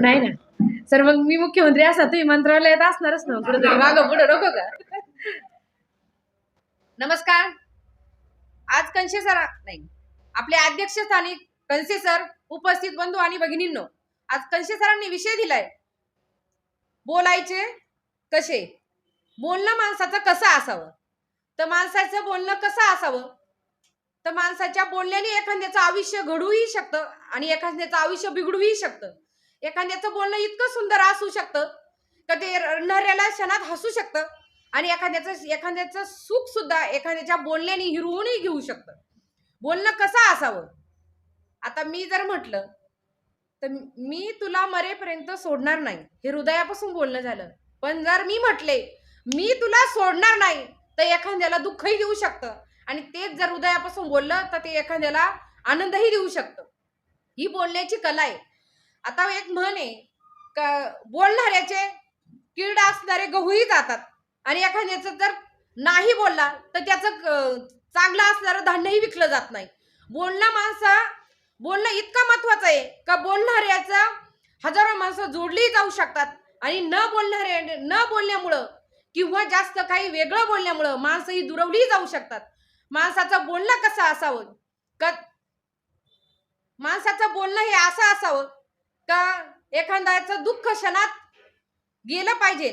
नाही ना. सर मग मी मुख्यमंत्री असा तुम्ही मंत्रालयात असणारच ना कुठेतरी मागं पुढे नको का? नमस्कार. आज कंशे सर नाही. आपले अध्यक्षस्थानी कंसे सर उपस्थित बंधू आणि भगिनींनो आज कंशे सरांनी विषय दिलाय. बोलायचे कसे? बोलणं माणसाचं कसं असावं? तर माणसाचं बोलणं कसं असावं? तर माणसाच्या बोलण्याने एखाद्याचं आयुष्य घडूही शकतं आणि एखाद्याचं आयुष्य बिघडूही शकतं. एखाद्याचं बोलणं इतकं सुंदर असू शकतं का ते रडणाऱ्याला क्षणात हसू शकतं आणि एखाद्याचं एखाद्याचं सुख सुद्धा एखाद्याच्या बोलण्याने हिरवूनही घेऊ शकतं. बोलणं कसं असावं? आता मी जर म्हटलं तर मी तुला मरेपर्यंत सोडणार नाही. हे हृदयापासून बोलणं झालं. पण जर मी म्हटले मी तुला सोडणार नाही तर एखाद्याला दुःखही देऊ शकतं. आणि तेच जर हृदयापासून बोललं तर ते एखाद्याला आनंदही देऊ शकतं. ही बोलण्याची कला आहे. आता एक म्हण आहे का बोलणाऱ्याचे कीड असणारे गहूही जातात. आणि एखाद्याचं जर नाही बोलला तर त्याचं चांगलं असणारं धान्यही विकलं जात नाही. बोलणं माणसा बोलणं इतका महत्वाचं आहे का बोलणाऱ्याचा हजारो माणसं जोडली जाऊ शकतात. आणि न बोलणाऱ्या न बोलण्यामुळं किंवा जास्त काही वेगळं बोलण्यामुळं माणसं ही दुरवली जाऊ शकतात. माणसाचं बोलणं कसं असावं? का माणसाचं बोलणं हे असं असावं का एखाद्याचं दुःख क्षणात गेलं पाहिजे?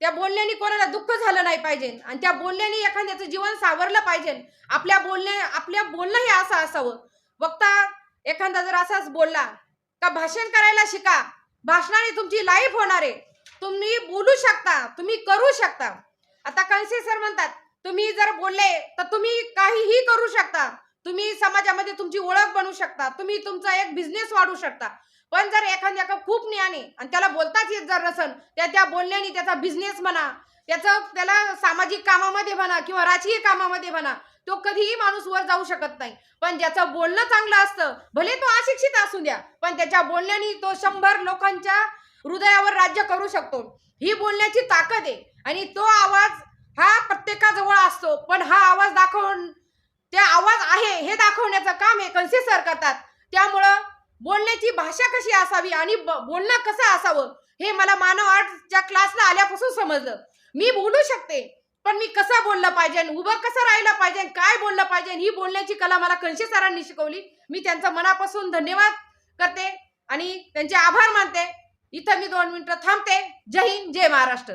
त्या बोलण्याने कोणाला दुःख झालं नाही पाहिजे? आणि त्या बोलण्याने एखाद्याचं जीवन सावरलं पाहिजे? आपल्या बोलण्या आपल्या बोलणं हे असं असावं. वक्ता एखादा जर असाच बोलला का भाषण करायला शिका? भाषणाने तुमची लाईफ होणार आहे. तुम्ही बोलू शकता तुम्ही करू शकता. आता कणसे सर म्हणतात तुम्ही जर बोलले तर तुम्ही काहीही करू शकता. तुम्ही समाजामध्ये तुमची ओळख बनवू शकता. तुम्ही तुमचा एक बिझनेस वाढवू शकता. पण जर एखाद्या खूप ज्ञान आहे आणि त्याला बोलताच येत जर रसन त्या त्या बोलण्याने त्याचा बिझनेस म्हणा त्याचं त्याला सामाजिक कामामध्ये म्हणा किंवा राजकीय कामामध्ये म्हणा तो कधीही माणूस वर जाऊ शकत नाही. पण ज्याचं बोलणं चांगलं असतं भले तो अशिक्षित असू द्या पण त्याच्या बोलण्याने तो शंभर लोकांच्या हृदयावर राज्य करू शकतो. ही बोलण्याची ताकद आहे. आणि तो आवाज हा प्रत्येकाजवळ असतो पण हा आवाज दाखवून त्या आवाज आहे हे दाखवण्याचं काम हे कन्सेसर करतात. त्यामुळं भाषा कशी असावी आणि बोलणं कसं असावं हे मला मानव आर्टच्या क्लासला आल्यापासून समजलं. मी बोलू शकते पण मी कसं बोललं पाहिजे उभं कसं राहिलं पाहिजे काय बोललं पाहिजे ही बोलण्याची कला मला कणशे सरांनी शिकवली. मी त्यांचा मनापासून धन्यवाद करते आणि त्यांचे आभार मानते. इथं मी दोन मिनिटं थांबते. जय हिंद जय महाराष्ट्र.